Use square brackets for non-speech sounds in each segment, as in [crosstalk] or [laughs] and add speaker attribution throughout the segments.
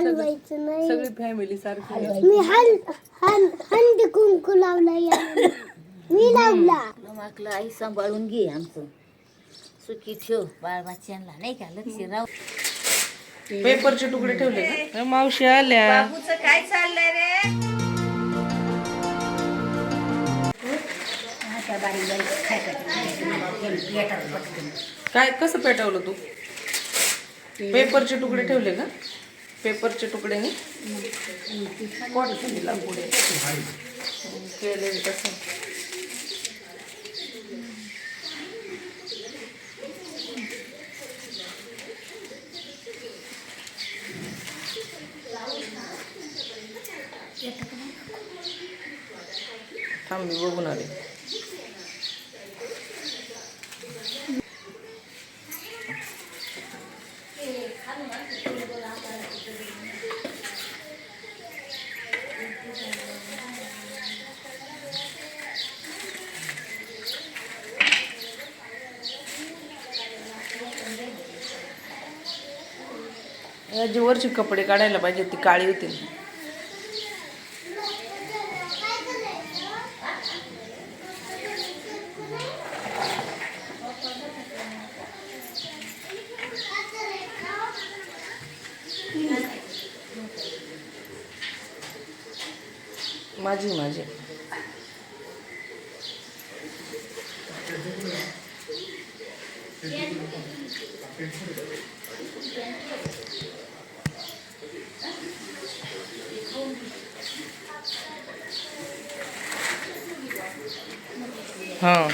Speaker 1: हलवायचं नाही.
Speaker 2: सगळी फॅमिली सारखी
Speaker 1: मी हल हल हंदी कुंकू लावला यावेळी. मी लावला.
Speaker 3: माकलं आई सांभाळून घे आमचं. सुखी ठेव बाळ बाच्यांना नाही का? लक्ष राहू.
Speaker 2: पेपरचे तुकडे ठेवले का मावशी आल्या.
Speaker 3: बाबूचं काय चाललंय रे?
Speaker 2: काय कसं पेटवलं तू? पेपरचे तुकडे ठेवले का? पेपरचे तुकड्याने कोण दिला पुढे? केले कसं थांब बघून आले. याची वरची कपडे काढायला पाहिजे ती काळी होती. माझी माझी. हां.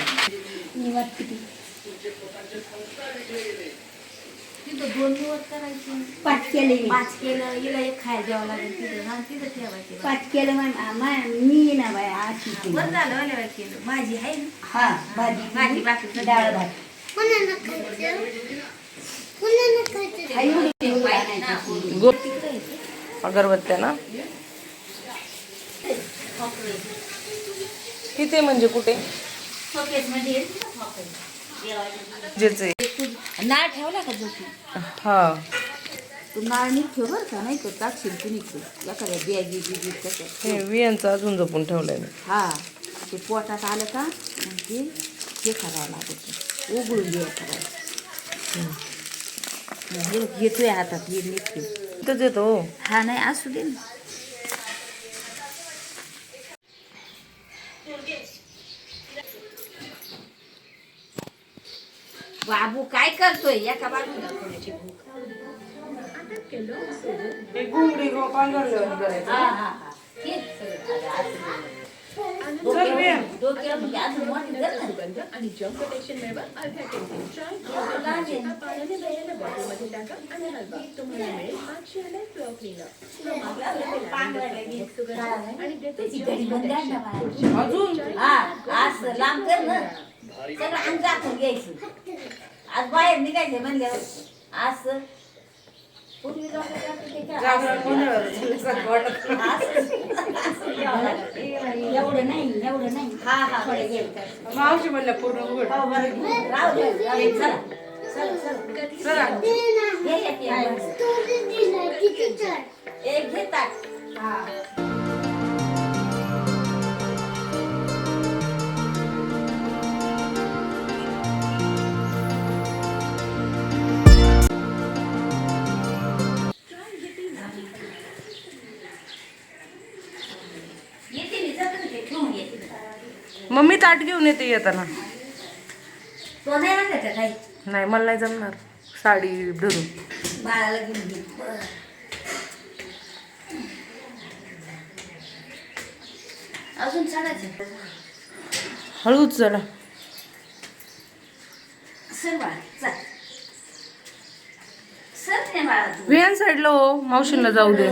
Speaker 3: तिथं दोन दिवस करायचे.
Speaker 4: पाच केले मी
Speaker 3: पाच केलं हिला एक खायला द्यावं लागेल तिथं. आणि तिथं ठेवायचे
Speaker 4: पाच केलं मा- मा- मी ना बाय आशी केली.
Speaker 3: बरं झालं वाल्या केलं. माझी आहे ना?
Speaker 4: हा भाजी
Speaker 3: भाजी
Speaker 4: डाळ भात. एवढी एवढी आणायची.
Speaker 2: गो अगरबत्त्या ना? किती म्हणजे कुठे?
Speaker 3: नाळ ठेवला का जोती
Speaker 2: हा.
Speaker 3: तू नाळ बरं का? नाही तर टाकशील तू निघतो. एखाद्या बॅगी बिगी
Speaker 2: हे वियांचं अजून जपून ठेवलंय मी.
Speaker 3: हा. ते पोटात आलं का? मग ते हे करावं लागत. उघडून घे करायचं हे घेतोय हातात हे ठेव.
Speaker 2: इथंच येतो. हो.
Speaker 3: हा नाही असू दे ना. बाबू काय करतोय? एका बाजूला थोडीशी भूक. हा, हा, हा. हेच सगळं. असं डोक्यावर म्हणजे झाली.
Speaker 5: आणि जंक प्रोटेक्शन मिळवा अर्ध्या किंवा पाण्याने भरलेल्या बॉटलमध्ये टाका आणि हलवा. तुम्हाला मिळेल आठशे एम एल फ्लो क्लीनर आणि
Speaker 3: त्याची घडी बंद आहे. ना बाहेर. हा असं लांब कर ना. सगळं अंग झाकून घ्यायचं. आज बाहेर निघायचं म्हणल्यावर. पूर्वी का? असं.
Speaker 4: एवढं नाही एवढं नाही.
Speaker 3: हा हा.
Speaker 4: थोडं घ्यायचं
Speaker 2: मावशी म्हणल्या पूर्ण उघड.
Speaker 3: राहू दे, राहू दे. चला. हे एक, एक. एक घे ताट येते
Speaker 2: मम्मी ताट घेऊन येते येताना.
Speaker 3: नाही
Speaker 2: मला नाही जमणार. साडी धरून.
Speaker 3: बाळाला घेऊन घे बरं. अजून चढायचं
Speaker 2: हळूच
Speaker 3: चल.
Speaker 2: विहान साईडला हो मावशींना जाऊ दे.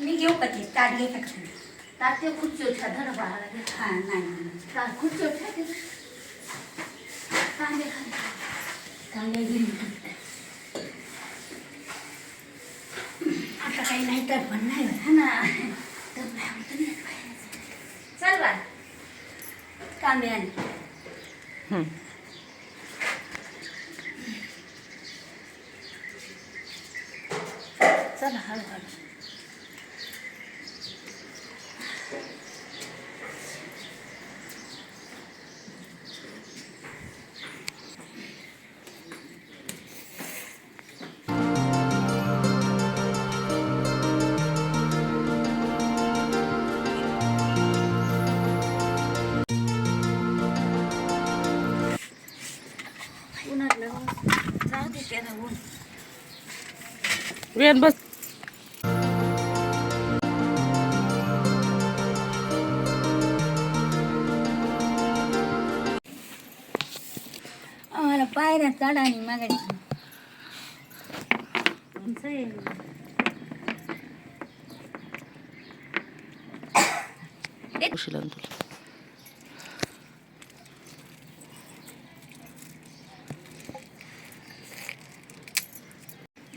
Speaker 4: मी घेऊ का ताट तुम्ही?
Speaker 3: तात्या खुर्चीवर ठेवा धर बाळाला घे.
Speaker 4: हा नाही नाही.
Speaker 3: ता- खुर्चीवर ठेवा ते. कांदे खाली. कांदे घेऊन ये.
Speaker 4: आता काही नाही तर पण नाही होत.
Speaker 3: हा ना तर नाही होत नाही बाहेरचं. चल बाळा कांदे आण
Speaker 2: हम्म.
Speaker 4: चला हळू
Speaker 2: वेन बस
Speaker 4: आम्हाला पायऱ्या चढा आणि मागायची
Speaker 3: उंच आहे.
Speaker 2: उशिला ना तुला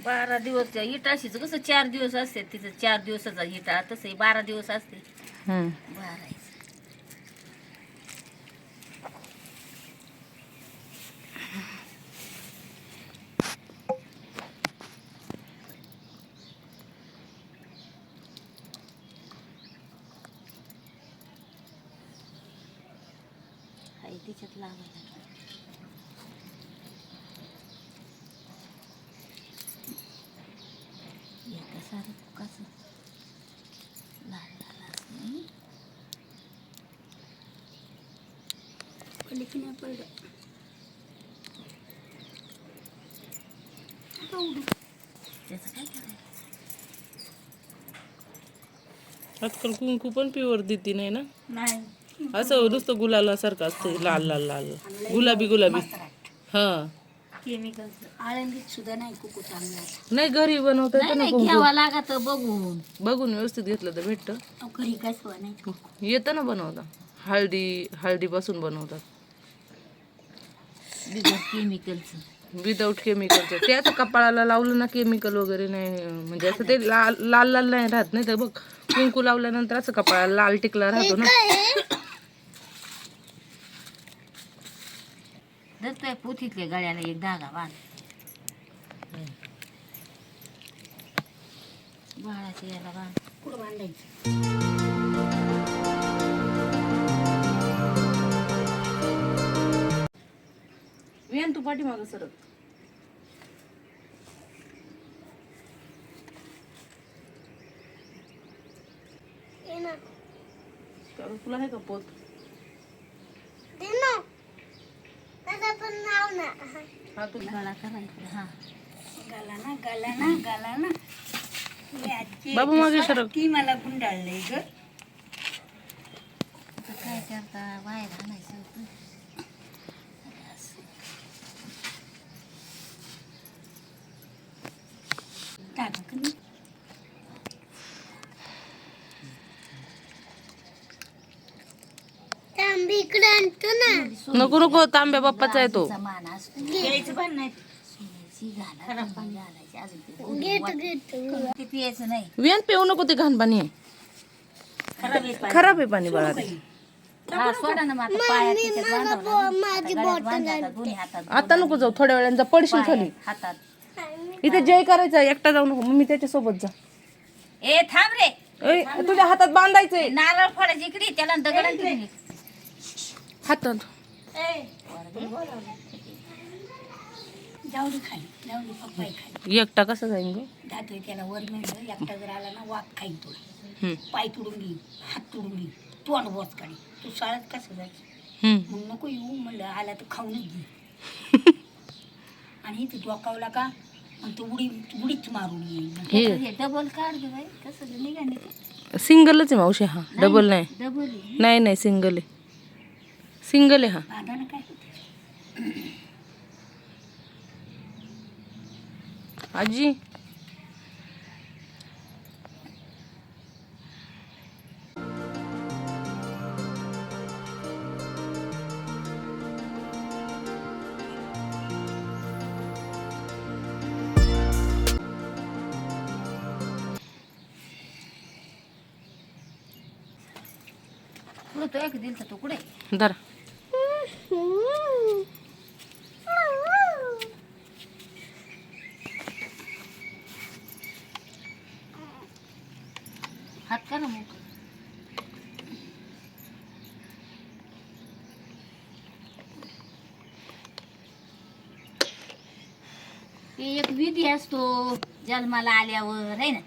Speaker 3: बारा दिवस इटाशीचं कसं चार दिवस असते तिचं चार दिवसाचा इटा तसं बारा दिवस असते
Speaker 2: हम्म.
Speaker 3: बारा हाय तिच्यात लावायला एका सारं कसं लाल लाल असं
Speaker 4: पडली की नाही पडलं
Speaker 3: त्याचं काय करायचं
Speaker 2: आजकाल कुंकू पण प्युअर देते नाही ना?
Speaker 4: नाही.
Speaker 2: असं नुसतं गुलालासारखं असतं लाल लाल लाल. गुलाबी गुलाबी. हा.
Speaker 3: केमिकलचं
Speaker 4: आळंदीत सुद्धा नाही कुकू चांगला
Speaker 2: नाही घरी बनवता
Speaker 3: नाही
Speaker 2: येतं ना
Speaker 3: नाही
Speaker 2: कुंकू?
Speaker 3: घ्यावं लागत बघून.
Speaker 2: बघून व्यवस्थित घेतलं तर भेटतं.
Speaker 4: घरी काय सोय नाही.
Speaker 2: येतं ना बनवता. हळदी हळदीपासून बनवतात.
Speaker 3: बिगर केमिकलचं
Speaker 2: विदाऊट केमिकलचं ते आता कपाळाला लावलं ना केमिकल वगैरे नाही म्हणजे असं ते लाल लाल लाल नाही राहत नाही तर बघ कुंकू लावल्यानंतर असं कपाळाला लाल टिकला राहतो ना.
Speaker 3: पोथीतल्या गळ्याला एक धागा बांध. बाळाच्या याला बांध.
Speaker 4: कुठं बांधायचं?
Speaker 2: वेन तू पाठीमागं सरक. तुला आहे का पोत
Speaker 1: दे ना. त्याचं पण नाव ना.
Speaker 2: हा तू
Speaker 3: गळा करायचा हा.
Speaker 4: गाला ना गाला ना गाला ना.
Speaker 2: बाबू मागे सरक.
Speaker 4: ती मला गुंडाळलंय ग.
Speaker 3: काय करता? बाहेर आणायचं होतं.
Speaker 4: टाका का नाही?
Speaker 1: तांबी इकडे आणतो ना
Speaker 2: नको नको तांब्या बाप्पाचा आहे तो.
Speaker 3: मान असतो
Speaker 4: घ्यायचं पण नाही.
Speaker 3: सोन्याची घाला पण घालायची अजून ते दूध
Speaker 1: घेतो घेतो.
Speaker 3: ते पियाचं नाही.
Speaker 2: वेन पिऊ नको ते घाण पाणी आहे
Speaker 4: खराब आहे पाणी.
Speaker 2: खराब आहे पाणी बाळा ते.
Speaker 3: हा सोडा ना मग आता पायात त्याच्यात बांधावं लागेल.
Speaker 1: माझी
Speaker 3: आता गळ्यात बांधा, आता दोन्ही हातात
Speaker 2: आता नको जाऊ थोड्या वेळांचा पडशील खाली.
Speaker 3: हातात.
Speaker 2: इथे जय करायचा एकटा जाऊ नको. मम्मी त्याच्या सोबत जा.
Speaker 3: ए थांब रे.
Speaker 2: ए, तुझ्या हातात बांधायचंय.
Speaker 3: नारळ फोडायची इकडे त्याला दगड
Speaker 2: हातात.
Speaker 4: जाऊ दे खाली जाऊ दे पप्पाई खाली.
Speaker 2: एकटा कसा जाईन ग?
Speaker 4: जातोय त्याला वर मिळलं एकटा जर आला ना वाघ खाईन तुला.
Speaker 2: हम्म,
Speaker 4: पाय तुडून घेईन हात तुडून घेईन तोंड बोच काढी तू शाळेत कसं जायचं?
Speaker 2: हम्म.
Speaker 4: मग नको येऊ म्हणलं आला तर खाऊनच घे. [laughs] आणि इथे डोकावला का? मग तो उडी उडीच मारून येईल.
Speaker 2: हे.
Speaker 3: डबल काढ गे बाई. कसं निघा निघा
Speaker 2: सिंगलच आहे मावशी हा. डबल नाही.
Speaker 3: डबल
Speaker 2: नाही नाही सिंगल आहे. सिंगल आहे हा.
Speaker 4: काय?
Speaker 2: आजी.
Speaker 3: तो एक दिल तो कुठे?
Speaker 2: धरा
Speaker 3: हात करा मग ते विधी असतो? जन्माला आल्यावर आहे ना.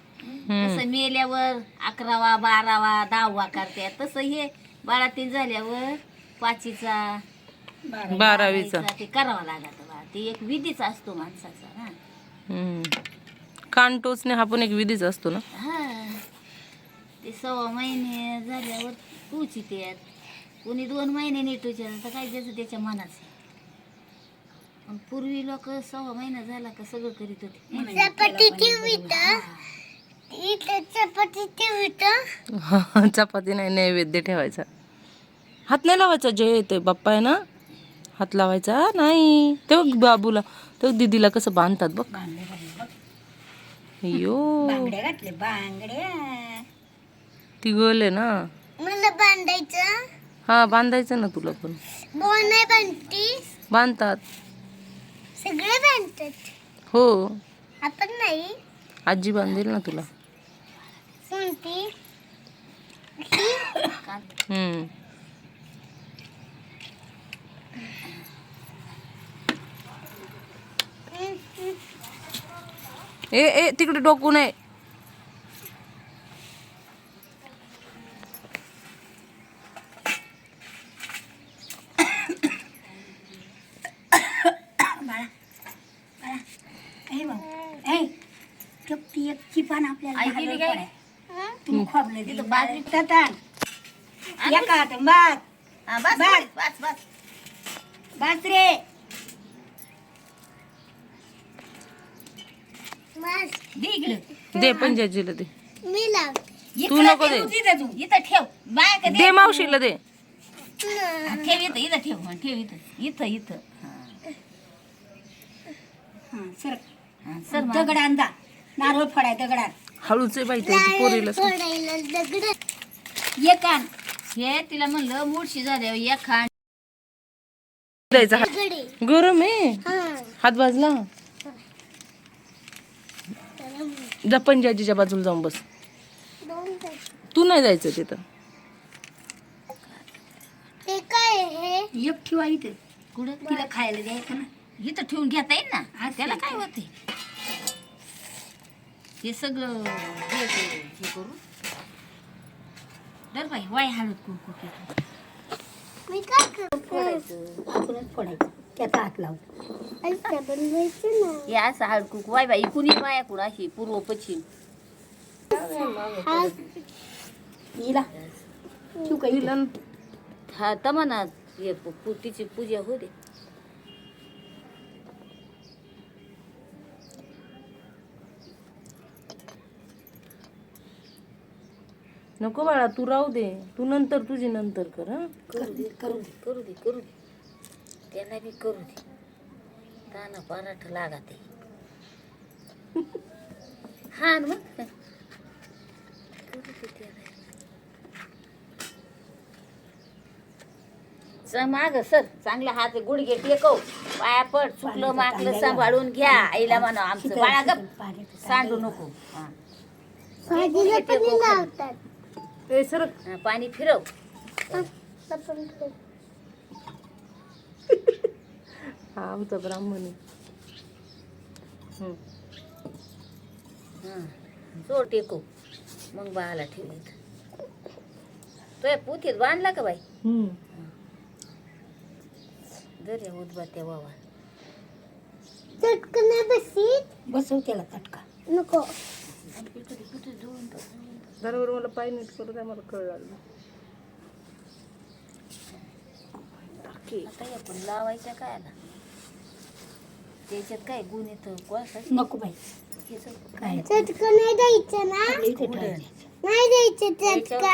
Speaker 3: तसं मेल्यावर अकरावा बारावा दहावा करतात तसं हे बाळातील झाल्यावर पाचीचा
Speaker 2: बारावीचा.
Speaker 3: ते करावं लागत बा. ते एक विधीच असतो माणसाचा ना.
Speaker 2: कान टोचणे हा पण एक विधीच असतो ना?
Speaker 3: हा. ते सव्वा महिने झाल्यावर तूच येतात कोणी दोन महिने नीट तर काय ज्याचं त्याच्या मनाचं पूर्वी लोक सव्वा महिना झाला का सगळं करीत होते.
Speaker 1: चपाती ठेवीत इथं चपाती ठेवीत
Speaker 2: चपाती नाही नैवेद्य ठेवायचा. हात नाही लावायचा जय येते बाप्पा आहे ना? हात लावायचा नाही. ते बघ बाबूला ते बघ दीदीला कसं बांधतात बघ. अयो
Speaker 4: बांगड्या घातले बांगड्या.
Speaker 2: ती गोल आहे ना?
Speaker 1: मला बांधायचं.
Speaker 2: हा बांधायचं ना तुला पण.
Speaker 1: बोन नाही बांधतीस?
Speaker 2: बांधतात.
Speaker 1: सगळे बांधतात.
Speaker 2: हो.
Speaker 1: आपण नाही.
Speaker 2: आजी बांधेल ना तुला.
Speaker 1: कोणती?
Speaker 2: हम्म. ए ए तिकडे डोकू नये.
Speaker 3: बाजरी-
Speaker 4: ताटान. एका हातात भात.
Speaker 3: हा, बस
Speaker 4: बस.
Speaker 3: बस बस.
Speaker 4: भात रे.
Speaker 1: बस.
Speaker 3: दे इकडे.
Speaker 2: दे पंजाजीला दे.
Speaker 1: मी लावते
Speaker 2: तू
Speaker 3: इकडं
Speaker 2: नको
Speaker 3: ठेव
Speaker 2: दे.
Speaker 3: तिथं तू. इथं ठेव. बाय का
Speaker 2: दे. मावशीला दे.
Speaker 3: हा, ठेव इथं इथं ठेव. हा, ठेव इथं. इथं इथं. हा.
Speaker 4: हा, सर.
Speaker 3: हा, सर
Speaker 4: दगड आणता. नारळ फडाय दगडात.
Speaker 2: हळूच आहे बाई त्याची पोरीला
Speaker 3: हे तिला म्हणलं
Speaker 2: द्यायचा हात
Speaker 1: दगडे.
Speaker 2: गरम आहे.
Speaker 1: हा.
Speaker 2: हात भाजला जा पंजाजीच्या बाजूला जाऊन बस. तू नाही जायचं तिथं.
Speaker 1: ते काय हे?
Speaker 4: एक ठेवा इथे
Speaker 3: कुठं
Speaker 4: तिला खायला द्यायचं ना?
Speaker 3: इथं ठेवून घेता येईल ना? त्याला काय होते हे सगळं हे करू हे करू. दर बाई वाय हळद कुंकू.
Speaker 1: मी काय करू?
Speaker 3: फोडायचं
Speaker 4: आपणच फोडायचं. त्याचा हात लावू.
Speaker 1: असं बनवायचं ना.
Speaker 3: हे असं हळद कुंकू. वाय बाई कुणी बाया कुठं अशी पूर्व पश्चिम.
Speaker 1: हा
Speaker 4: हिला. ठेवू का इथे?
Speaker 2: तिला
Speaker 3: हा तमाना हे पू- तिची पूजा हो
Speaker 2: नको बाळा तू राहू दे. तू नंतर तुझी नंतर कर हं?
Speaker 3: करू दे करू दे करू दे करू दे. त्याला बी करू दे. ताना पराठा लागा ते हा न मग. करू दे त्याला. माग सर चांगला हात गुडघे टेकव. पाया पड चुकलं माकलं सांभाळून घ्या. आईला म्हणा आमचं बाळा गप. सांडू नको. हा.
Speaker 2: सरक.
Speaker 3: हा, पाणी फिरव.
Speaker 2: हा, आमचा ब्राह्मण आहे. हं.
Speaker 3: हा जोर टेकू. मग बाळाला ठेवीत तो या पुतीत बांधला का बाई?
Speaker 2: हं.
Speaker 3: दर या उदबात्या वावा
Speaker 1: चटकन नाही बसीत.
Speaker 4: बसव त्याला तटका.
Speaker 1: नको.
Speaker 2: बरोबर मला पाय नीट करू द्या मला कळ लागलं
Speaker 3: आता या पण लावायच्या काय आला त्याच्यात काय गुण येतं? कोळसा
Speaker 4: नको बाई. काय
Speaker 1: चटकन नाही द्यायचं ना. नाही द्यायचं चटका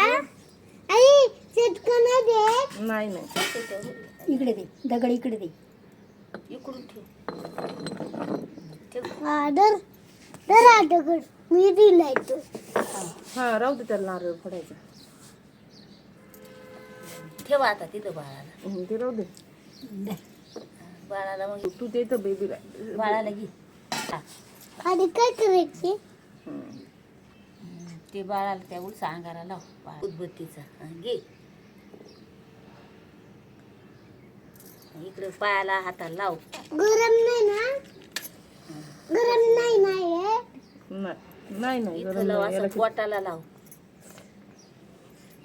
Speaker 1: आई चटकन नाही दे
Speaker 2: नाही नाही.
Speaker 4: इकडे दे. दगड इकडे दे.
Speaker 3: इकडून ठेव. ठेव
Speaker 1: दर दर दगड. मी दिलाय तो.
Speaker 2: हा राहू दे त्याला नारळ फोडायचा.
Speaker 3: ठेवा आता तिथं बाळाला.
Speaker 2: हं, ते राहू दे.
Speaker 3: बाळाला मग
Speaker 2: तू देतं बेबीला
Speaker 3: बाळाला घे. हा.
Speaker 1: आणि काय करायचे?
Speaker 3: ते बाळाला त्या उलसा अंगारा लाव बाळ. उदबत्तीचा. हं, घे. इकडे पायाला हाताला लाव.
Speaker 1: गरम नाही ना? गरम नाही ना हे?
Speaker 2: नाही. नाही नाही
Speaker 3: इथं
Speaker 2: गरम
Speaker 3: लाव
Speaker 2: नाही.
Speaker 3: असं
Speaker 2: याला
Speaker 3: पोटाला लाव.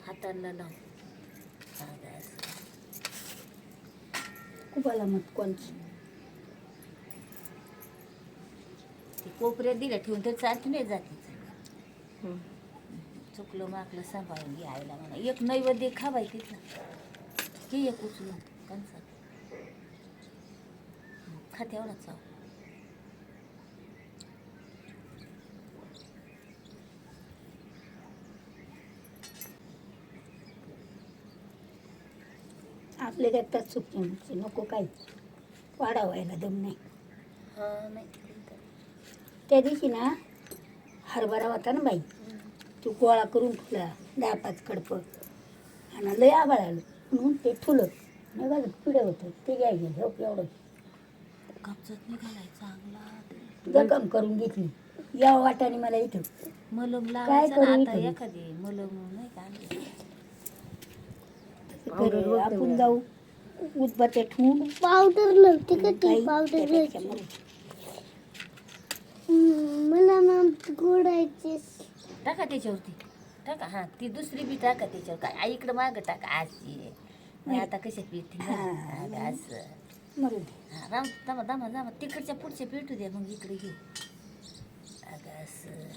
Speaker 3: हाताला लाव. हा, बस.
Speaker 4: कुपाला मत कोणची?
Speaker 3: ते कोपऱ्यात दिलं ठेवून तर चालती नाही जाते
Speaker 2: हं.
Speaker 3: चुकलं माकलं सांभाळून घे आईला म्हणा. एक नैवेद्य खा बाई तिथं. घे एक उचलून कंचा खा तेवढा चाव
Speaker 4: आपले तर चुकी नको काही. वाढावायला दम नाही.
Speaker 3: हा नाही
Speaker 4: त्या दिवशी ना हरभरा होता ना बाई तू गोळा करून ठेवला दहा पाच कडपं. आणि लय आबाळ आलं. म्हणून ते ठुलं. नाही का पिढं होतं. ते घ्याय गेलं हो एवढं.
Speaker 3: कापसात निघालाय चांगला
Speaker 4: जखम करून घेतली. या वाटाने मला इथं.
Speaker 3: मलम
Speaker 4: काय करू
Speaker 3: आता? एखादी मलम नाही का आणली?
Speaker 4: तर आपण जाऊ. उदबत्त्या ठेवून.
Speaker 1: पावडर नव्हती का ती पावडर मला ना गोडायचे.
Speaker 3: टाका त्याच्यावरती. टाका हा ती दुसरी बी टाका त्याच्यावर. काय आई इकडं मागं टाका अशी नाही. आता कशा पिठी. असं.
Speaker 4: मरू दे.
Speaker 3: हा, राम दमा दमा दमा तिकडच्या पुढच्या पेटू द्या मग इकडे घे. अगं असं.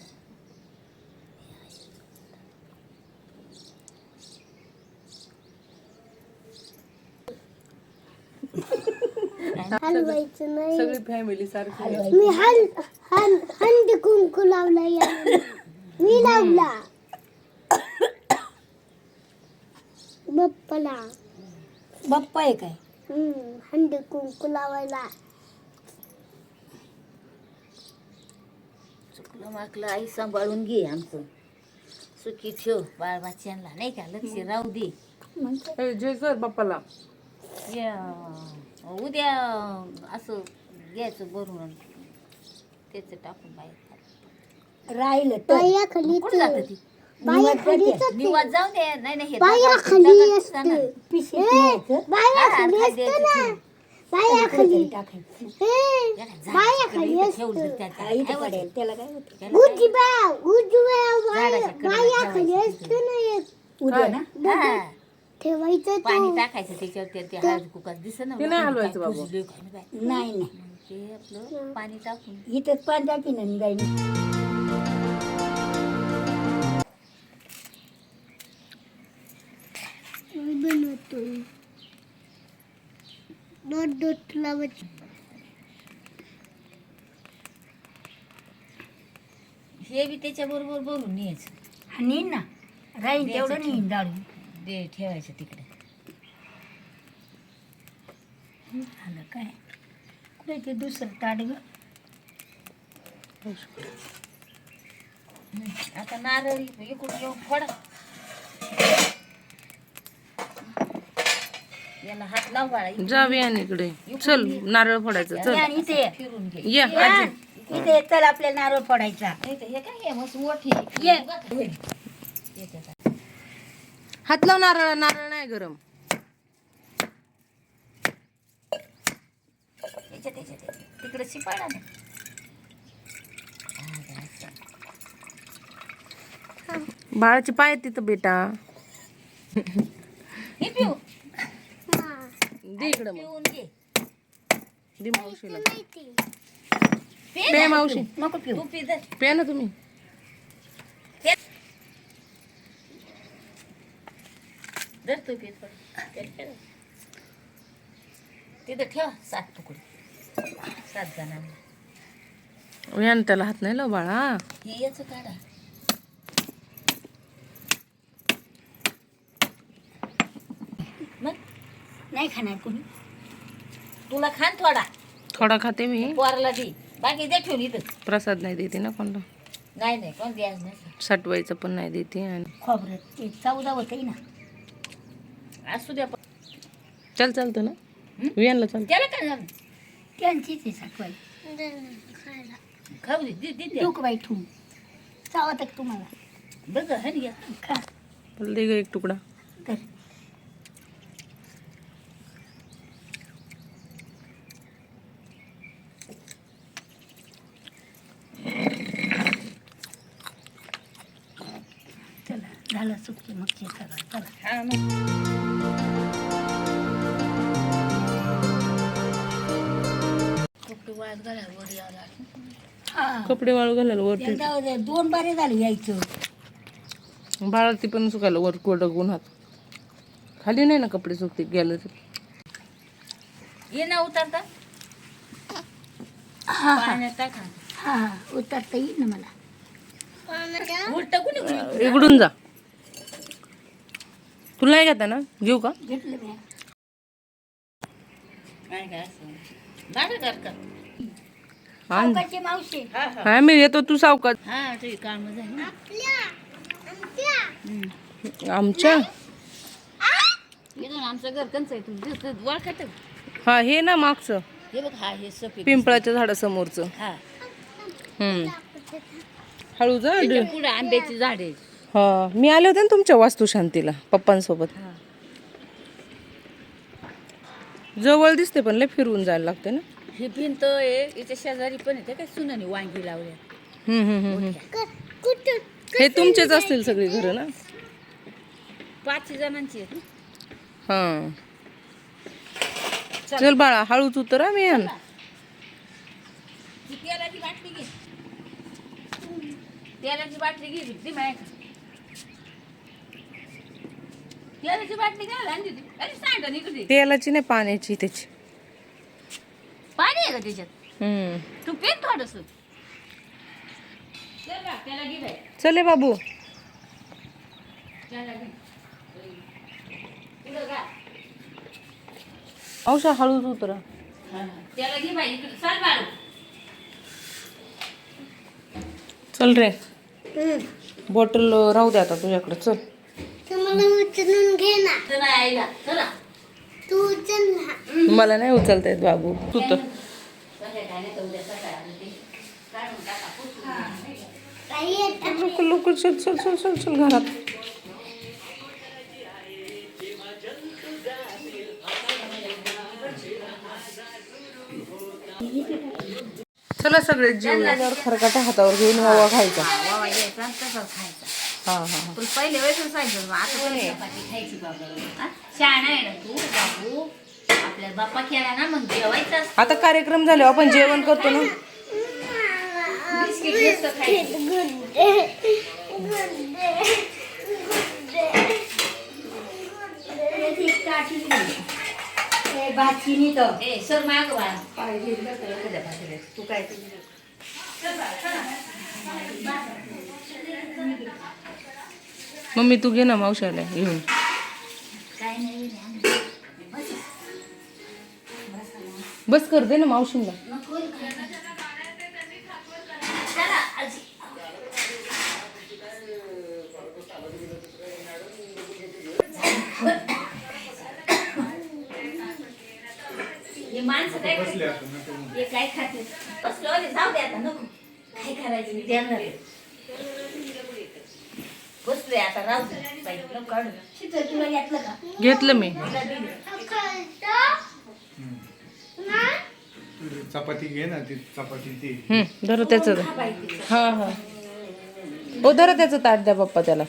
Speaker 1: हलवायचं नाही.
Speaker 2: सगळी फॅमिली सारखी.
Speaker 1: मी हल हल हंदी कुंकू लावला याला मी लावला. बाप्पाला.
Speaker 4: बाप्पा आहे काय?
Speaker 1: हम्म, हंदी कुंकू लावायला.
Speaker 3: चुकलं माकलं आई सांभाळून घे आमचं. सुखी ठेव बाळ बाच्यांना नाही का? लक्ष राहू दे?
Speaker 2: ए, जय कर बाप्पाला.
Speaker 3: या, उद्या असं घ्यायचं भरून. त्याचं टाकून बाहेर.
Speaker 4: राहिलं तर.
Speaker 1: बाया खाली
Speaker 3: कुठं जातं ती?
Speaker 1: बाया खाली
Speaker 3: निवास जाऊ दे. नाही नाही हे
Speaker 1: बाया
Speaker 3: दगड-
Speaker 1: खाली
Speaker 3: दगड
Speaker 1: असते.
Speaker 3: असतं ना.
Speaker 4: पिशवीत न्यायचं
Speaker 1: बाया
Speaker 3: हा,
Speaker 1: खाली
Speaker 3: खाली
Speaker 1: असते ना. खाली.
Speaker 4: टाकायचं.
Speaker 3: झाड इथं
Speaker 1: असते.
Speaker 3: त्या-
Speaker 4: हा, इथं
Speaker 3: काय होतं?
Speaker 4: पडेल त्याला काय होतं
Speaker 3: त्याला काय-
Speaker 1: उजव्या उजव्या बाया
Speaker 3: झाडाच्या कडेला
Speaker 1: बाया खाली
Speaker 3: ठेवायचं
Speaker 1: असते ना एक.
Speaker 4: उद्या. ना?
Speaker 3: हा.
Speaker 1: ठेवायचं
Speaker 3: पाणी
Speaker 1: तो
Speaker 3: टाकायचं त्याच्यावर ते- हळद कुकर दिसत ना
Speaker 2: ते नाही
Speaker 3: काय
Speaker 2: हलवायचं बाबा.
Speaker 3: पुजलोय काय नाही बाई.
Speaker 4: नाही नाही.
Speaker 3: मग ते आपलं पाणी टाकून.
Speaker 4: इथंच पाणी टाकी ना गाईने
Speaker 1: मी
Speaker 3: हे बी त्याच्या बरोबर भरून न्यायचं.
Speaker 4: हा नेईन ना राहीन तेवढं नेईन दारू
Speaker 3: दे ठेवायचं तिकडे.
Speaker 4: आलं काय? कुठे ते दुसरं ताट ग?
Speaker 3: आता नारळ इकडून येऊन फोडा. याला हात लाव बाळा इकडून.
Speaker 2: जाऊया ना इकडे. चल नारळ फोडायचं चल.
Speaker 4: आणि इथे
Speaker 3: फिरून घे.
Speaker 2: ये
Speaker 4: या,
Speaker 2: आजी
Speaker 4: इथे चल आपल्याला नारळ फोडायचा.
Speaker 3: हे काय हे मस्त मोठी.
Speaker 4: ये.
Speaker 2: हात लाव नारळ नारळ नाही गरम.
Speaker 3: तिकडे शिपाडा.
Speaker 2: बाळाचे पाय तिथं बेटा.
Speaker 3: हे पिऊ.
Speaker 2: दे इकडं मग.
Speaker 3: पिऊन घे.
Speaker 2: दे मावशीला.
Speaker 3: पे ना.
Speaker 2: मावशी.
Speaker 4: नको पिऊ.
Speaker 3: तू पे
Speaker 2: ना तुम्ही.
Speaker 3: दर तू पी थोडं. तिथं ठेव सात तुकडे. सात जणांना.
Speaker 2: यान त्याला हात नाही लाव बाळा.
Speaker 3: हे याचं काढा. मग?
Speaker 4: नाही खाणार कोणी?
Speaker 3: तुला खान थोडा.
Speaker 2: थोडा खाते मी.
Speaker 3: पोराला दे. बाकी दे ठेवून इथं.
Speaker 2: प्रसाद नाही देते ना कोणला.
Speaker 3: नाही नाही कोण द्यायचं नाही.
Speaker 2: सटवायचं पण नाही देते आणि
Speaker 4: खोबरं ते चौदा होतंय ना.
Speaker 3: असू द्या पण.
Speaker 2: चल चालतं ना? वियानला चालतं.
Speaker 3: त्याला काय झालं?
Speaker 4: त्यांचीच आहे साखवाय
Speaker 1: खायला
Speaker 3: खाऊ दे दे दे दे.
Speaker 4: ठेवू का बाई ठेवून चावत आहे का तुम्हाला? बघ हरी खा.
Speaker 2: मला दे ग एक तुकडा.
Speaker 4: तर. चला झालं सुटकी मग चला. यायला हा
Speaker 2: कपडे वाळू घालायला वरती
Speaker 4: दोन बारे झाले यायचं.
Speaker 2: बाळा ती पण सुकायला वर कोरडं उन्हात खाली नाही ना कपडे सुकते गेलं तर
Speaker 3: ये ना उतरता.
Speaker 4: हा हा.
Speaker 3: पाण्यात टाका
Speaker 4: हा हा. उतरता येईल ना मला.
Speaker 3: उलट कुणी
Speaker 2: इकडून जा. तुला नाही घेता ना? घेऊ का?
Speaker 4: घेतलं मी.
Speaker 3: काय काय असं? दादा कर का?
Speaker 2: आण.
Speaker 4: सावकाशची मावशी.
Speaker 2: हा मी येतो तू सावकाश.
Speaker 3: हा ते काम झालं ना.
Speaker 2: आमच्या.
Speaker 3: इथून आमचं घर कंच आहे? तू ओळखत
Speaker 2: हा हे ना मागचं.
Speaker 3: हे बघ हा हे सफेद
Speaker 2: पिंपळाच्या झाडासमोरचं.
Speaker 3: हा.
Speaker 2: हम्म. हळू जा
Speaker 3: पुढे आंब्याची झाड आहे
Speaker 2: हा मी आले होते ना तुमच्या वास्तुशांतीला पप्पांसोबत.
Speaker 3: हा.
Speaker 2: जवळ दिसते पण लय फिरवून जायला लागते ना.
Speaker 3: ही भिंत आहे याच्या शेजारी पण आहे ते काय सुनाने वांगी लावल्या.
Speaker 2: हम्म, हम्म, हम्म, हम्म.
Speaker 1: कुठं
Speaker 2: हे तुमचेच असतील सगळी घरं ना?
Speaker 3: पाच जणांची आहेत ना.
Speaker 2: हा. चल. बाळा हळूच उतर मी आण
Speaker 3: ती तेलाची बाटली घे. तेलाची बाटली घे ती माहिती तेलाची बाटली घ्यायला आणली होती अरे सांग ना इकडे
Speaker 2: तेलाची नाही पाण्याची त्याची.
Speaker 3: पाणी आहे का त्याच्यात?
Speaker 2: हम्म.
Speaker 3: तू पेन थोडस. त्याला घे बाई.
Speaker 2: चले बाबू.
Speaker 3: त्याला घे. पुढं घा.
Speaker 2: औषा हळूच उतरा.
Speaker 3: हा, हा. त्याला घे बाई इकडे. चाल बाळू.
Speaker 2: चल रे. बॉटल राहू दे आता तुझ्याकडे. चल.
Speaker 1: उचलून घे ना
Speaker 3: चला आईला चला
Speaker 1: तू उचल ना
Speaker 2: मला नाही उचलता येत बाबू तू तर.
Speaker 1: काही येत
Speaker 2: लवकर लवकर चल चल चल चल चल घरात चला सगळे जेवल्यावर खरकाटा हातावर घेऊन वावा खायचा
Speaker 3: वावा घ्यायचा आणि तसाच खायचा
Speaker 2: हा हा हा
Speaker 3: पण पहिले वेळेस सांगितलं आता तरी चपाती खायची बाबा. हा? शहाणा आहे ना तू बाबू. आपल्या बाप्पा केला ना मग जेवायचं
Speaker 2: आता कार्यक्रम झाल्यावर आपण जेवण करतो ना?
Speaker 3: बिस्किट जास्त खायचं.
Speaker 1: गुड डे गुड डे
Speaker 4: भाची तर
Speaker 3: ए सर माग बाळा. तू काय
Speaker 2: मम्मी तू घे ना मावशाला घेऊन. बस कर दे ना मावशींना.
Speaker 3: माणसं काय करतात? काय खाते जाऊ दे आता नको. काय करायचं? मी देणार आहे. बसलोय आता राहू दे. बाई, नको काढू
Speaker 4: शीतल तुला घेतलं का?
Speaker 2: घेतलं मी.
Speaker 3: तिला दिलं.
Speaker 6: चपाती घे ना ती चपाती ती.
Speaker 2: हम्म धरा त्याचं. हा हा. हो धरा त्याचं ताट द्या पप्पा त्याला.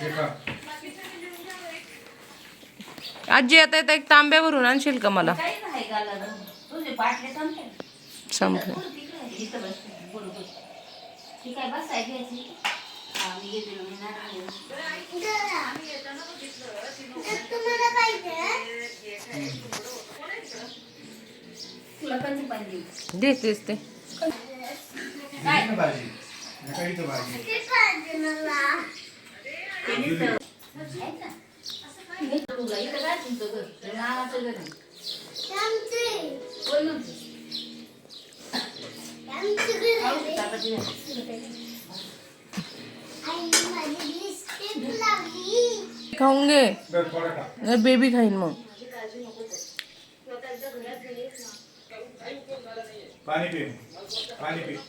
Speaker 6: हे का
Speaker 2: आजी आता येता एक तांब्या भरून आणशील का मला?
Speaker 3: काही नाही घालायला. तुझे बाटले संपले. इथं बस. बरोबर. ठीक आहे, बस आहे घ्यायची. हा, मी घेते.
Speaker 1: तुम्हाला पाहिजे
Speaker 3: तुला कधी पाहिजे?
Speaker 2: दे तेच ते
Speaker 6: घे ना भाजी नका इथं भाजी
Speaker 1: ते पाहिजे मला
Speaker 3: आहे का? हे तुला इथं काय तुमचं घर? हे नावाचं घर आहे.
Speaker 1: आमचे
Speaker 3: कोण म्हणतं?
Speaker 1: आमचे घर
Speaker 3: खाऊ
Speaker 1: आहे.
Speaker 3: दे, चपाती घाल.
Speaker 1: आई माझी लिपस्टिक लावली
Speaker 2: खाऊन घे
Speaker 6: बरं थोडं खा
Speaker 2: नाही बेबी खाईन मग
Speaker 6: पाणी पे पाणीपीठ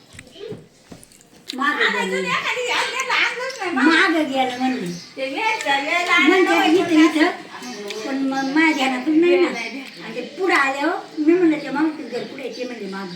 Speaker 4: माग
Speaker 3: आणायचं
Speaker 4: गेलं
Speaker 3: नाही, एखादी घ्यायला त्याला आणलंच नाही.
Speaker 4: माग गेलं म्हणली
Speaker 3: ते वेळचं वेळेला
Speaker 4: म्हणते
Speaker 3: आणायला
Speaker 4: इथं इथं पण मग माझ्या ध्यानातच नाही ना आणि ते पुढे आल्यावर मी म्हणलं ते मागतील घर पुढे ते म्हणले माग